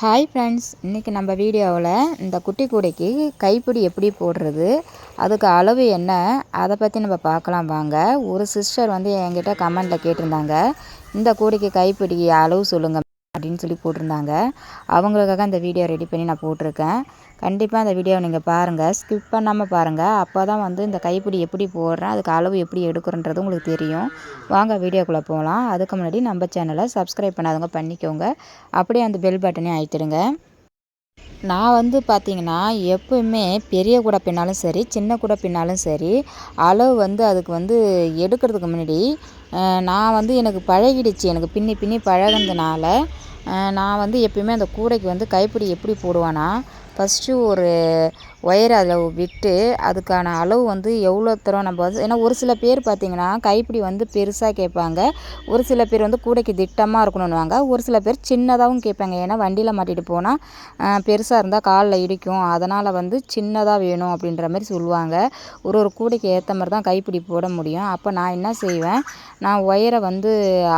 Hi friends இன்றைக்கி நம்ம வீடியோவில் இந்த குட்டி கூடைக்கு கைப்பிடி எப்படி போடுறது அதுக்கு அளவு என்ன அதை பற்றி நம்ம பார்க்கலாம் வாங்க. ஒரு சிஸ்டர் வந்து என்கிட்ட கமெண்டில் கேட்டிருந்தாங்க இந்த கூடைக்கு கைப்பிடி அளவு சொல்லுங்கள் அப்படின்னு சொல்லி போட்டிருந்தாங்க. அவங்களுக்காக அந்த வீடியோ ரெடி பண்ணி நான் போட்டிருக்கேன். கண்டிப்பாக அந்த வீடியோவை நீங்கள் பாருங்கள் ஸ்கிப் பண்ணாமல் பாருங்கள் அப்போ தான் வந்து இந்த கைப்பிடி எப்படி போடுறேன் அதுக்கு அளவு எப்படி எடுக்கிறன்றது உங்களுக்கு தெரியும். வாங்க வீடியோக்குள்ளே போகலாம் அதுக்கு முன்னாடி நம்ம சேனலை சப்ஸ்கிரைப் பண்ணாதவங்க பண்ணிக்கோங்க. அப்படியே அந்த பெல் பட்டனையும் அழுத்திடுங்க. நான் வந்து பார்த்திங்கன்னா எப்போயுமே பெரிய கூடை பின்னாலும் சரி சின்ன கூடை பின்னாலும் சரி அளவு வந்து அதுக்கு வந்து எடுக்கிறதுக்கு முன்னாடி நான் வந்து எனக்கு பழகிடுச்சு. எனக்கு பின்னி பின்னி பழகினதுனால நான் வந்து எப்பயுமே அந்த கூடைக்கு வந்து கைப்பிடி எப்படி போடுவேன்னா ஃபஸ்ட்டு ஒரு ஒயரை அதில் விட்டு அதுக்கான அளவு வந்து எவ்வளோ தூரம் நம்ம வந்து ஏன்னா ஒரு சில பேர் பார்த்திங்கன்னா கைப்பிடி வந்து பெருசாக கேட்பாங்க. ஒரு சில பேர் வந்து கூடைக்கு திட்டமாக இருக்கணும்னுவாங்க. ஒரு சில பேர் சின்னதாகவும் கேட்பாங்க. ஏன்னா வண்டியில் மாட்டிகிட்டு போனால் பெருசாக இருந்தால் காலில் இடிக்கும். அதனால் வந்து சின்னதாக வேணும் அப்படின்ற மாதிரி சொல்லுவாங்க. ஒரு ஒரு கூடைக்கு ஏற்ற மாதிரி தான் கைப்பிடி போட முடியும். அப்போ நான் என்ன செய்வேன் நான் ஒயரை வந்து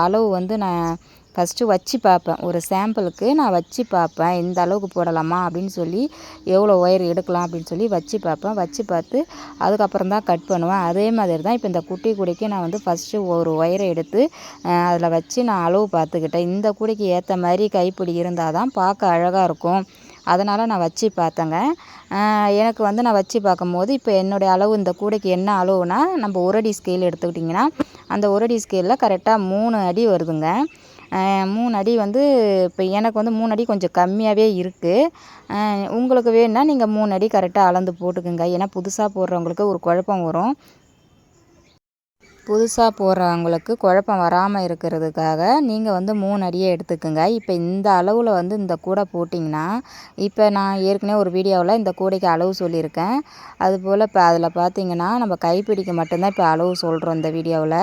அளவு வந்து நான் ஃபஸ்ட்டு வச்சு பார்ப்பேன். ஒரு சாம்பிளுக்கு நான் வச்சு பார்ப்பேன். இந்த அளவுக்கு போடலாமா அப்படின்னு சொல்லி எவ்வளோ ஒயர் எடுக்கலாம் அப்படின்னு சொல்லி வச்சு பார்ப்பேன். வச்சு பார்த்து அதுக்கப்புறம் தான் கட் பண்ணுவேன். அதே மாதிரி தான் இப்போ இந்த குட்டி கூடைக்கு நான் வந்து ஃபஸ்ட்டு ஒரு ஒயரை எடுத்து அதில் வச்சு நான் அளவு பார்த்துக்கிட்டேன். இந்த கூடைக்கு ஏற்ற மாதிரி கைப்பிடி இருந்தால் தான் பார்க்க அழகாக இருக்கும். அதனால் நான் வச்சு பார்த்தேங்க. எனக்கு வந்து நான் வச்சு பார்க்கும்போது இப்போ என்னுடைய அளவு இந்த கூடைக்கு என்ன அளவுனா நம்ம ஒரு அடி ஸ்கேல் எடுத்துக்கிட்டிங்கன்னா அந்த ஒரு அடி ஸ்கேலில் கரெக்டாக மூணு அடி வருதுங்க. மூணு அடி வந்து இப்போ எனக்கு வந்து மூணு அடி கொஞ்சம் கம்மியாகவே இருக்குது உங்களுக்கு வேணும்னா நீங்கள் மூணு அடி கரெக்டாக அளந்து போட்டுக்கோங்க. ஏன்னா புதுசாக போடுறவங்களுக்கு ஒரு குழப்பம் வரும். புதுசாக போடுறவங்களுக்கு குழப்பம் வராமல் இருக்கிறதுக்காக நீங்கள் வந்து மூணு அடியே எடுத்துக்கோங்க. இப்போ இந்த அளவில் வந்து இந்த கூடை போட்டிங்கன்னா இப்போ நான் ஏற்கனவே ஒரு வீடியோவில் இந்த கூடைக்கு அளவு சொல்லியிருக்கேன். அதுபோல் இப்போ அதில் பார்த்தீங்கன்னா நம்ம கைப்பிடிக்க மட்டும்தான் இப்போ அளவு சொல்கிறோம் இந்த வீடியோவில்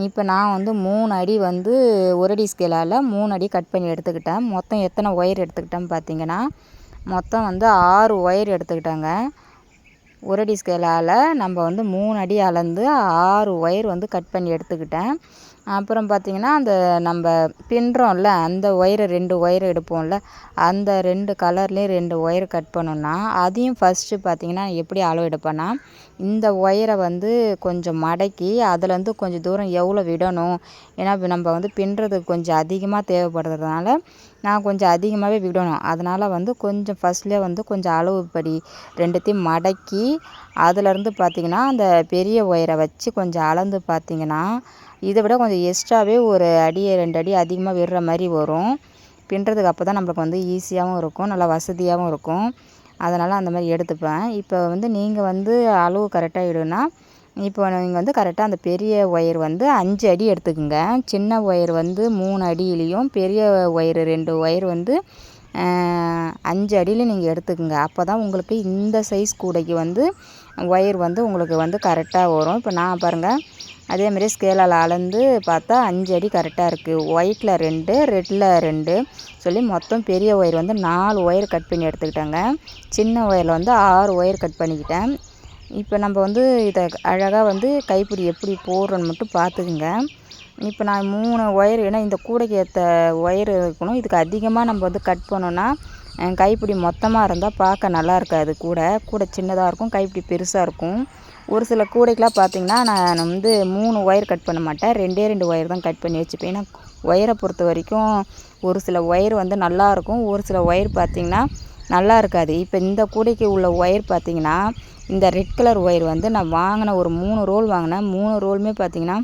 இப்போ நான் வந்து மூணு அடி வந்து ஒரு அடி ஸ்கேலால் மூணு அடி கட் பண்ணி எடுத்துக்கிட்டேன். மொத்தம் எத்தனை ஒயர் எடுத்துக்கிட்டேன்னு பார்த்தீங்கன்னா மொத்தம் வந்து ஆறு ஒயர் எடுத்துக்கிட்டேங்க. ஒரு அடி ஸ்கேலால் நம்ம வந்து மூணு அடி அளந்து ஆறு ஒயர் வந்து கட் பண்ணி எடுத்துக்கிட்டேன். அப்புறம் பார்த்திங்கன்னா அந்த நம்ம பின்னுறோம்ல அந்த ஒயரை ரெண்டு ஒயர் எடுப்போம்ல அந்த ரெண்டு கலர்லேயும் ரெண்டு ஒயர் கட் பண்ணோம்னா அதையும் ஃபஸ்ட்டு பார்த்திங்கன்னா எப்படி அளவு எடுப்பேன்னா இந்த ஒயரை வந்து கொஞ்சம் மடக்கி அதுலேருந்து கொஞ்சம் தூரம் எவ்வளோ விடணும் ஏன்னா நம்ம வந்து பின்னுறதுக்கு கொஞ்சம் அதிகமாக தேவைப்படுறதுனால நான் கொஞ்சம் அதிகமாகவே விடணும். அதனால் வந்து கொஞ்சம் ஃபஸ்ட்லேயே வந்து கொஞ்சம் அளவு படி ரெண்டுத்தையும் மடக்கி அதுலேருந்து பார்த்திங்கன்னா அந்த பெரிய ஒயரை வச்சு கொஞ்சம் அளந்து பார்த்திங்கன்னா இதை விட கொஞ்சம் எக்ஸ்ட்ராவே ஒரு அடி ரெண்டு அடி அதிகமாக விடுற மாதிரி வரும். பின்னுறதுக்கு அப்போ தான் நம்மளுக்கு வந்து ஈஸியாகவும் இருக்கும் நல்லா வசதியாகவும் இருக்கும். அதனால் அந்த மாதிரி எடுத்துப்பேன். இப்போ வந்து நீங்கள் வந்து அளவு கரெக்டாக இடுனா இப்போ நீங்கள் வந்து கரெக்டாக அந்த பெரிய ஒயர் வந்து அஞ்சு அடி எடுத்துக்கோங்க. சின்ன ஒயர் வந்து மூணு அடியிலையும் பெரிய ஒயர் ரெண்டு ஒயர் வந்து அஞ்சு அடியில் நீங்கள் எடுத்துக்கோங்க. அப்போ தான் உங்களுக்கு இந்த சைஸ் கூடைக்கு வந்து ஒயர் வந்து உங்களுக்கு வந்து கரெக்டாக வரும். இப்போ நான் பாருங்கள் அதேமாதிரி ஸ்கேலால் அளந்து பார்த்தா அஞ்சு அடி கரெக்டாக இருக்குது ஒயிட்டில் ரெண்டு ரெட்டில் ரெண்டு. சொல்லி மொத்தம் பெரிய ஒயர் வந்து நாலு ஒயர் கட் பண்ணி எடுத்துக்கிட்டேங்க. சின்ன ஒயரில் வந்து ஆறு ஒயர் கட் பண்ணிக்கிட்டேன். இப்போ நம்ம வந்து இதை அழகாக வந்து கைப்பிடி எப்படி போடுறோன்னு மட்டும் பார்த்துக்குங்க. இப்போ நான் மூணு ஒயர் ஏன்னா இந்த கூடைக்கு ஏற்ற ஒயர் இருக்கணும். இதுக்கு அதிகமாக நம்ம வந்து கட் பண்ணோன்னா கைப்பிடி மொத்தமாக இருந்தால் பார்க்க நல்லா இருக்காது. கூடை கூடை சின்னதாக இருக்கும் கைப்பிடி பெருசாக இருக்கும். ஒரு சில கூடைக்கெலாம் பார்த்திங்கன்னா நான் வந்து மூணு ஒயர் கட் பண்ண மாட்டேன். ரெண்டே ரெண்டு ஒயர் தான் கட் பண்ணி வச்சுப்பேன். ஏன்னா ஒயரை பொறுத்த வரைக்கும் ஒரு சில ஒயர் வந்து நல்லாயிருக்கும் ஒரு சில ஒயர் பார்த்திங்கன்னா நல்லா இருக்காது. இப்போ இந்த கூடைக்கு உள்ள ஒயர் பார்த்திங்கன்னா இந்த ரெட் கலர் ஒயர் வந்து நான் வாங்கின ஒரு மூணு ரோல் வாங்கினேன் மூணு ரோலுமே பார்த்திங்கன்னா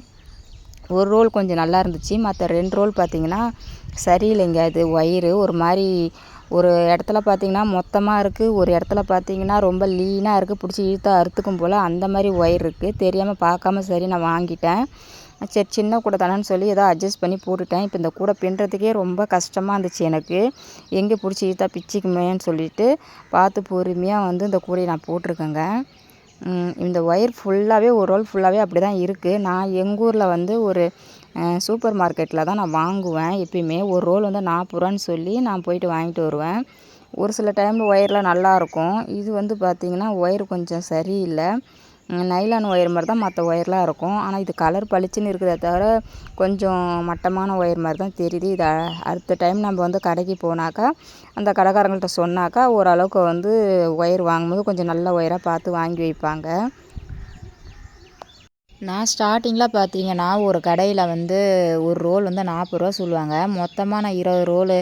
ஒரு ரோல் கொஞ்சம் நல்லா இருந்துச்சு. மற்ற ரெண்டு ரோல் பார்த்திங்கன்னா சரியில்லைங்க. அது ஒயரு ஒரு மாதிரி ஒரு இடத்துல பார்த்தீங்கன்னா மொத்தமாக இருக்குது ஒரு இடத்துல பார்த்தீங்கன்னா ரொம்ப லீனாக இருக்குது பிடிச்சி இழுத்தா அறுத்துக்கும் போல் அந்த மாதிரி ஒயர் இருக்குது தெரியாமல் பார்க்காம சரி நான் வாங்கிட்டேன். சரி சின்ன கூடை தானேன்னு சொல்லி ஏதோ அட்ஜஸ்ட் பண்ணி போட்டுட்டேன். இப்போ இந்த கூடை பின்னுறதுக்கே ரொம்ப கஷ்டமாக இருந்துச்சு எனக்கு. எங்கே பிடிச்சி இழுத்தா பிச்சுக்குமேன்னு சொல்லிட்டு பார்த்து பொறுமையாக வந்து இந்த கூடையை நான் போட்டிருக்கேங்க. இந்த ஒயர் ஃபுல்லாகவே ஒரு ரோல் ஃபுல்லாகவே அப்படி தான் இருக்குது நான் எங்கள் ஊரில் வந்து ஒரு சூப்பர் மார்க்கெட்டில் தான் நான் வாங்குவேன். எப்பயுமே ஒரு ரோல் வந்து நாற்பது ரூபான்னு சொல்லி நான் போயிட்டு வாங்கிட்டு வருவேன். ஒரு சில டைமில் ஒயர்லாம் நல்லாயிருக்கும் இது வந்து பார்த்திங்கன்னா ஒயர் கொஞ்சம் சரியில்லை. நைலான் ஒயர் மாதிரி தான் மற்ற ஒயர்லாம் இருக்கும். ஆனால் இது கலர் பளிச்சுன்னு இருக்குதே தவிர கொஞ்சம் மட்டமான ஒயர் மாதிரி தான் தெரியுது. இதை அடுத்த டைம் நம்ம வந்து கடைக்கு போனாக்கா அந்த கடைக்காரங்கள்ட்ட சொன்னாக்கா ஓரளவுக்கு வந்து ஒயர் வாங்கும்போது கொஞ்சம் நல்ல ஒயராக பார்த்து வாங்கி வைப்பாங்க. நான் ஸ்டார்டிங்கில் பார்த்தீங்கன்னா ஒரு கடையில் வந்து ஒரு ரோல் வந்து நாற்பது ரூபா சொல்லுவாங்க. மொத்தமாக நான் இருபது ரோலு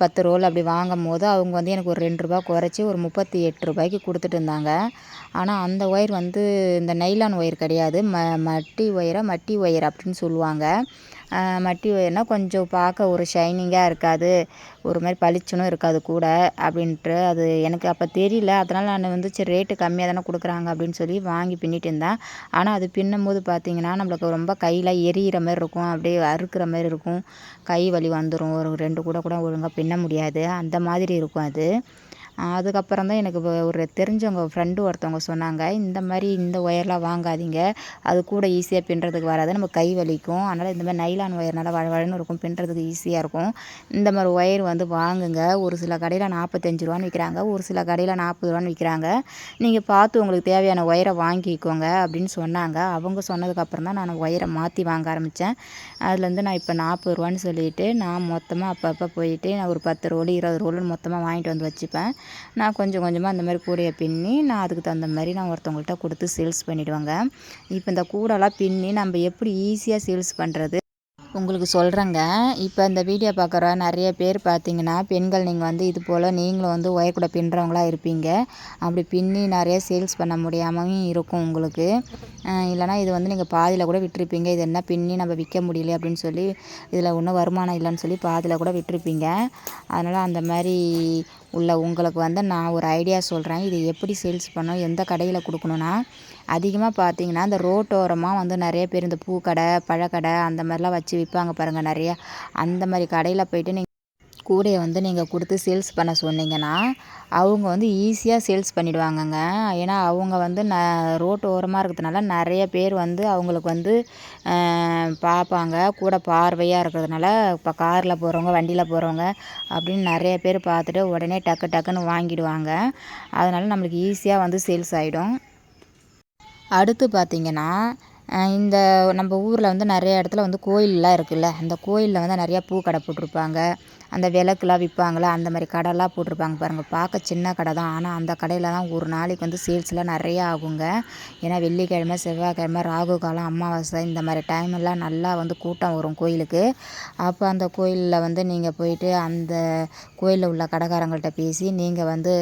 பத்து ரோல் அப்படி வாங்கும் போது அவங்க வந்து எனக்கு ஒரு ரெண்டு ரூபா குறைச்சி ஒரு முப்பத்தி எட்டு ரூபாய்க்கு கொடுத்துட்டு இருந்தாங்க. ஆனால் அந்த ஒயர் வந்து இந்த நைலான் ஒயர் கிடையாது. ம மட்டி ஒயரை மட்டி ஒயர் அப்படின்னு சொல்லுவாங்க. மட்டி ஒயர்னால் கொஞ்சம் பார்க்க ஒரு ஷைனிங்காக இருக்காது. ஒரு மாதிரி பளிச்சுனும் இருக்காது கூட அப்படின்ட்டு அது எனக்கு அப்போ தெரியல. அதனால் நான் வந்து சரி ரேட்டு கம்மியாக தானே கொடுக்குறாங்க அப்படின்னு சொல்லி வாங்கி பின்னிட்டு இருந்தேன். ஆனால் அது பின்னும்போது பார்த்திங்கன்னா நம்மளுக்கு ரொம்ப கையில் எரியிற மாதிரி இருக்கும். அப்படியே அறுக்கிற மாதிரி இருக்கும். கை வலி வந்துடும் ஒரு ரெண்டு கூட கூட ஒழுங்காக பின்ன முடியாது. அந்த மாதிரி இருக்கும் அது. அதுக்கப்புறம் தான் எனக்கு ஒரு தெரிஞ்சவங்க ஃப்ரெண்டு ஒருத்தவங்க சொன்னாங்க இந்த மாதிரி இந்த ஒயர்லாம் வாங்காதீங்க அது கூட ஈஸியாக பின்னுறதுக்கு வராது நம்ம கை வலிக்கும் அதனால் இந்த மாதிரி நைலான் ஒயர் நல்லா வழவழன்னு இருக்கும் பின்னுறதுக்கு ஈஸியாக இருக்கும். இந்த மாதிரி ஒயர் வந்து வாங்குங்க ஒரு சில கடையில் நாற்பத்தஞ்சு ரூபான்னு விற்கிறாங்க ஒரு சில கடையில் நாற்பது ரூபான்னு விற்கிறாங்க நீங்கள் பார்த்து உங்களுக்கு தேவையான ஒயரை வாங்கிக்கோங்க அப்படின்னு சொன்னாங்க. அவங்க சொன்னதுக்கப்புறம் தான் நான் ஒயரை மாற்றி வாங்க ஆரம்பித்தேன் அதுலேருந்து நான் இப்போ நாற்பது ரூபான்னு சொல்லிட்டு நான் மொத்தமாக அப்பப்போ போயிட்டு நான் ஒரு பத்து ரோல் இருபது ரோலுன்னு மொத்தமாக வாங்கிட்டு வந்து வச்சுப்பேன். நான் கொஞ்சம் கொஞ்சமாக அந்த மாதிரி கூடையை பின்னி நான் அதுக்கு தகுந்த மாதிரி நான் ஒருத்தவங்கள்ட்ட கொடுத்து சேல்ஸ் பண்ணிவிடுவேங்க இப்போ இந்த கூடெல்லாம் பின்னி நம்ம எப்படி ஈஸியாக சேல்ஸ் பண்ணுறது உங்களுக்கு சொல்கிறேங்க இப்போ இந்த வீடியோ பார்க்குற நிறைய பேர் பார்த்தீங்கன்னா பெண்கள் நீங்கள் வந்து இது போல் நீங்களும் வந்து ஒயர் கூட பின்னுறவங்களா இருப்பீங்க. அப்படி பின்னி நிறைய சேல்ஸ் பண்ண முடியாமையும் இருக்கும் உங்களுக்கு. இல்லைனா இது வந்து நீங்கள் பாதியில் கூட விட்டுருப்பீங்க. இது என்ன பின்னி நம்ம விற்க முடியல அப்படின்னு சொல்லி இதில் ஒன்றும் வருமானம் இல்லைன்னு சொல்லி பாதியில் கூட விட்டுருப்பீங்க. அதனால் அந்த மாதிரி உள்ள உங்களுக்கு வந்து நான் ஒரு ஐடியா சொல்கிறேன் இது எப்படி சேல்ஸ் பண்ணணும் எந்த கடையில் கொடுக்கணுன்னா அதிகமாக பார்த்தீங்கன்னா இந்த ரோட்டோரமாக வந்து நிறைய பேர் இந்த பூக்கடை பழக்கடை அந்த மாதிரிலாம் வச்சு விற்பாங்க பாருங்கள் நிறையா. அந்த மாதிரி கடையில் போய்ட்டு நீங்கள் கூடையை வந்து நீங்கள் கொடுத்து சேல்ஸ் பண்ண சொன்னீங்கன்னா அவங்க வந்து ஈஸியாக சேல்ஸ் பண்ணிவிடுவாங்கங்க ஏன்னா அவங்க வந்து ந ரோட்டு ஓரமாக இருக்கிறதுனால நிறைய பேர் வந்து அவங்களுக்கு வந்து பார்ப்பாங்க. கூட பார்வையாக இருக்கிறதுனால இப்போ காரில் போகிறவங்க வண்டியில் போகிறவங்க அப்படின்னு நிறைய பேர் பார்த்துட்டு உடனே டக்கு டக்குன்னு வாங்கிடுவாங்க. அதனால் நம்மளுக்கு ஈஸியாக வந்து சேல்ஸ் ஆகிடும் அடுத்து பார்த்திங்கன்னா இந்த நம்ம ஊரில் வந்து நிறைய இடத்துல வந்து கோயிலெலாம் இருக்குல்ல. அந்த கோயிலில் வந்து நிறையா பூக்கடை போட்டிருப்பாங்க. அந்த விளக்குலாம் விற்பாங்கள அந்த மாதிரி கடைலாம் போட்டிருப்பாங்க பாருங்கள் பார்க்க சின்ன கடை தான். ஆனால் அந்த கடையில் தான் ஒரு நாளைக்கு வந்து சேல்ஸ்லாம் நிறையா ஆகுங்க. ஏன்னா வெள்ளிக்கிழமை செவ்வாய்க்கிழமை ராகு காலம் அமாவாசை இந்த மாதிரி டைமெல்லாம் நல்லா வந்து கூட்டம் வரும் கோயிலுக்கு. அப்போ அந்த கோயிலில் வந்து நீங்கள் போயிட்டு அந்த கோயிலில் உள்ள கடைக்காரங்கள்ட்ட பேசி நீங்கள் வந்து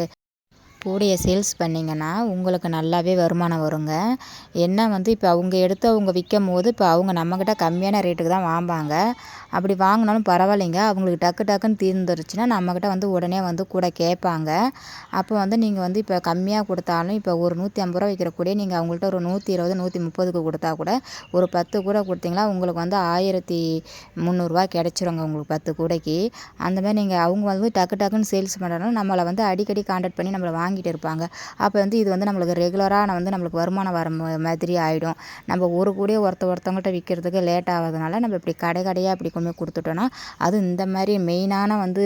கூடையை சேல்ஸ் பண்ணிங்கன்னா உங்களுக்கு நல்லாவே வருமானம் வருங்க. என்ன வந்து இப்போ அவங்க எடுத்து அவங்க விற்கும் போது இப்போ அவங்க நம்மக்கிட்ட கம்மியான ரேட்டுக்கு தான் வாங்குவாங்க அப்படி வாங்கினாலும் பரவாயில்லைங்க. அவங்களுக்கு டக்கு டக்குன்னு தீர்ந்துருச்சுன்னா நம்மக்கிட்ட வந்து உடனே வந்து கூட கேட்பாங்க. அப்போ வந்து நீங்கள் வந்து இப்போ கம்மியாக கொடுத்தாலும் இப்போ ஒரு நூற்றி ஐம்பது ரூபா விற்கிற கூட நீங்கள் அவங்கள்ட்ட ஒரு நூற்றி இருபது நூற்றி முப்பதுக்கு கொடுத்தா கூட ஒரு பத்து கூட கொடுத்தீங்களா உங்களுக்கு வந்து ஆயிரத்தி முந்நூறுரூவா கிடச்சிருங்க உங்களுக்கு பத்து கூடைக்கு. அந்த மாதிரி நீங்கள் அவங்க வந்து டக்கு டக்குன்னு சேல்ஸ் பண்ணுறதுனால நம்மளை வந்து அடிக்கடி கான்டாக்ட் பண்ணி நம்மளை வாங்கி வாங்கிட்டு இருப்பாங்க. அப்போ வந்து இது வந்து நம்மளுக்கு ரெகுலராக வந்து நம்மளுக்கு வருமானம் வர மாதிரி ஆகிடும் நம்ம ஒரு கூட ஒருத்த ஒருத்தவங்கள்ட்ட விற்கிறதுக்கு லேட் ஆகாதனால நம்ம இப்படி கடை கடையாக இப்படி கொண்டு கொடுத்துட்டோன்னா அதுவும் இந்த மாதிரி மெயினான வந்து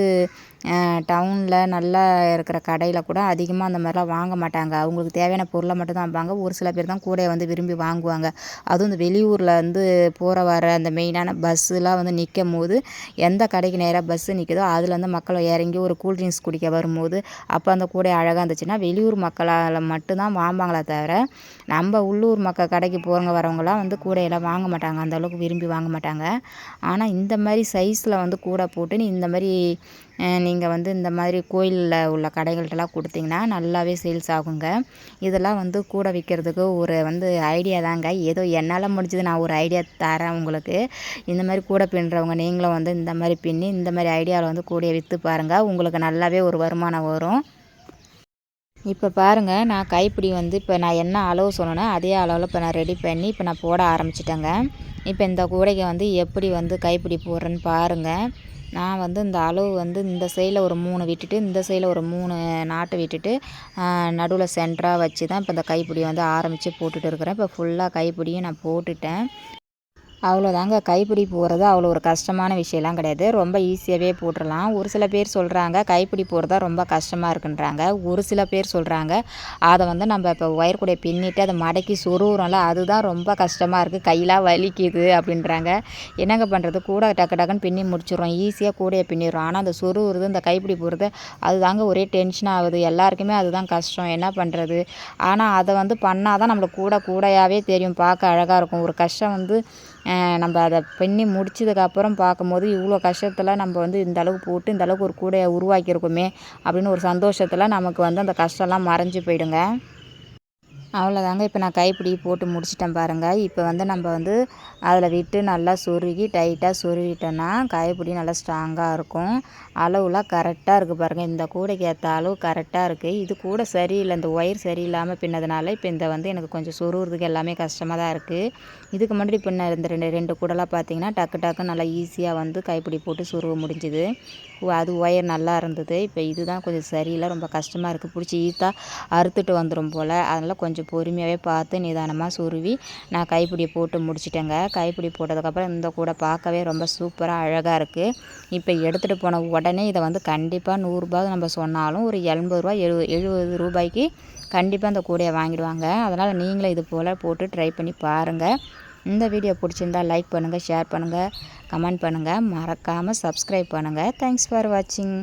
டவுனில் நல்லா இருக்கிற கடையில் கூட அதிகமாக அந்த மாதிரிலாம் வாங்க மாட்டாங்க. அவங்களுக்கு தேவையான பொருளை மட்டும் தான் ஒரு சில பேர் தான் கூடையை வந்து விரும்பி வாங்குவாங்க. அதுவும் இந்த வெளியூரில் வந்து போகிற வர அந்த மெயினான பஸ்ஸுலாம் வந்து நிற்கும் போது எந்த கடைக்கு நேராக பஸ்ஸு நிற்குதோ அதில் வந்து மக்கள் இறங்கி ஒரு கூல்ட்ரிங்க்ஸ் குடிக்க வரும்போது அப்போ அந்த கூடை அழகாக இருந்துச்சுன்னா வெளியூர் மக்களால் மட்டும்தான் வாங்குவாங்களே தவிர நம்ம உள்ளூர் மக்கள் கடைக்கு போகிறவங்க வரவங்களாம் வந்து கூடையெல்லாம் வாங்க மாட்டாங்க. அந்தளவுக்கு விரும்பி வாங்க மாட்டாங்க. ஆனால் இந்த மாதிரி சைஸில் வந்து கூடை போட்டு நீ இந்த மாதிரி நீங்கள் வந்து இந்த மாதிரி கோயிலில் உள்ள கடைகள்கிட்டலாம் கொடுத்தீங்கன்னா நல்லாவே சேல்ஸ் ஆகுங்க. இதெல்லாம் வந்து கூட விற்கிறதுக்கு ஒரு வந்து ஐடியா தாங்க. ஏதோ என்னால் முடிஞ்சது நான் ஒரு ஐடியா தரேன் உங்களுக்கு. இந்த மாதிரி கூட பின்னுறவங்க நீங்களும் வந்து இந்த மாதிரி பின்னி இந்த மாதிரி ஐடியாவில் வந்து கூடையை விற்று பாருங்கள் உங்களுக்கு நல்லாவே ஒரு வருமானம் வரும். இப்போ பாருங்கள் நான் கைப்பிடி வந்து இப்போ நான் என்ன அளவு சொன்னேனோ அதே அளவில் இப்போ நான் ரெடி பண்ணி இப்போ நான் போட ஆரம்பிச்சிட்டேங்க. இப்போ இந்த கூடைக்கு வந்து எப்படி வந்து கைப்பிடி போடுறேன்னு பாருங்கள் நான் வந்து இந்த அளவு வந்து இந்த சைடில் ஒரு மூணு விட்டுட்டு இந்த சைடில் ஒரு மூணு நாட்டு விட்டுட்டு நடுவில் சென்டராக வச்சு தான் இப்போ இந்த கைப்பிடி வந்து ஆரம்பித்து போட்டுகிட்டு இருக்கிறேன். இப்போ ஃபுல்லாக கைப்பிடியும் நான் போட்டுட்டேன். அவ்வளோதாங்க. கைப்பிடி போடுறது அவ்வளோ ஒரு கஷ்டமான விஷயம்லாம் கிடையாது. ரொம்ப ஈஸியாகவே போட்டுடலாம் ஒரு சில பேர் சொல்கிறாங்க கைப்பிடி போடுறதா ரொம்ப கஷ்டமாக இருக்குன்றாங்க. ஒரு சில பேர் சொல்கிறாங்க அதை வந்து நம்ம இப்போ ஒயர் கூட பின்னிட்டு அதை மடக்கி சொருகிறோம்ல அதுதான் ரொம்ப கஷ்டமாக இருக்குது கையெல்லாம் வலிக்குது அப்படின்றாங்க. என்னங்க பண்ணுறது கூட டக்கு டக்குன்னு பின்னி முடிச்சிடுறோம். ஈஸியாக கூடையை பின்னிடுறோம். ஆனால் அந்த சொருகிறது இந்த கைப்பிடி போடுறது அதுதாங்க ஒரே டென்ஷன் ஆகுது. எல்லாருக்குமே அதுதான் கஷ்டம். என்ன பண்ணுறது ஆனால் அதை வந்து பண்ணால் தான் நம்மளுக்கு கூட கூடையாகவே தெரியும். பார்க்க அழகாக இருக்கும். ஒரு கஷ்டம் வந்து நம்ம அதை பின்னி முடிச்சதுக்கப்புறம் பார்க்கும்போது இவ்வளோ கஷ்டத்தில் நம்ம வந்து இந்த அளவுக்கு போட்டு இந்த அளவுக்கு ஒரு கூடையை உருவாக்கியிருக்கோமே அப்படின்னு ஒரு சந்தோஷத்தில் நமக்கு வந்து அந்த கஷ்டம்லாம் மறைஞ்சு போயிடுங்க. அவ்வளோதாங்க. இப்போ நான் கைப்பிடி போட்டு முடிச்சிட்டேன் பாருங்கள் இப்போ வந்து நம்ம வந்து அதில் விட்டு நல்லா சொருகி டைட்டாக சொருகிட்டோன்னா கைப்பிடி நல்லா ஸ்ட்ராங்காக இருக்கும். அளவுலாம் கரெக்டாக இருக்குது பாருங்கள் இந்த கூடைக்கு ஏற்ற அளவு கரெக்டாக இருக்குது இது கூட சரியில்லை. இந்த ஒயர் சரியில்லாமல் பின்னதுனால இப்போ இந்த வந்து எனக்கு கொஞ்சம் சொருகிறதுக்கு எல்லாமே கஷ்டமாக தான் இருக்குது இதுக்கு முன்னாடி பின்ன இந்த ரெண்டு ரெண்டு கூடலாம் பார்த்தீங்கன்னா டக்கு டக்கு நல்லா ஈஸியாக வந்து கைப்பிடி போட்டு சொருக முடிஞ்சுது. அது ஒயர் நல்லா இருந்தது. இப்போ இதுதான் கொஞ்சம் சரியில்லை. ரொம்ப கஷ்டமாக இருக்குது பிடிச்சி ஈத்தா அறுத்துட்டு வந்துடும் போல். அதனால் கொஞ்சம் பொறுமையாகவே பார்த்து நிதானமாக சுருவி நான் கைப்பிடி போட்டு முடிச்சிட்டேங்க. கைப்பிடி போட்டதுக்கப்புறம் இந்த கூடை பார்க்கவே ரொம்ப சூப்பராக அழகாக இருக்குது இப்போ எடுத்துகிட்டு போன உடனே இதை வந்து கண்டிப்பாக நூறுரூபா நம்ம சொன்னாலும் ஒரு எண்பது ரூபா எழு எழுபது ரூபாய்க்கு கண்டிப்பாக அந்த கூடையை வாங்கிடுவாங்க. அதனால் நீங்களும் இது போல் போட்டு ட்ரை பண்ணி பாருங்கள் இந்த வீடியோ பிடிச்சிருந்தா லைக் பண்ணுங்கள் ஷேர் பண்ணுங்கள் கமெண்ட் பண்ணுங்கள் மறக்காமல் சப்ஸ்கிரைப் பண்ணுங்கள் தேங்க்ஸ் ஃபார் வாட்சிங்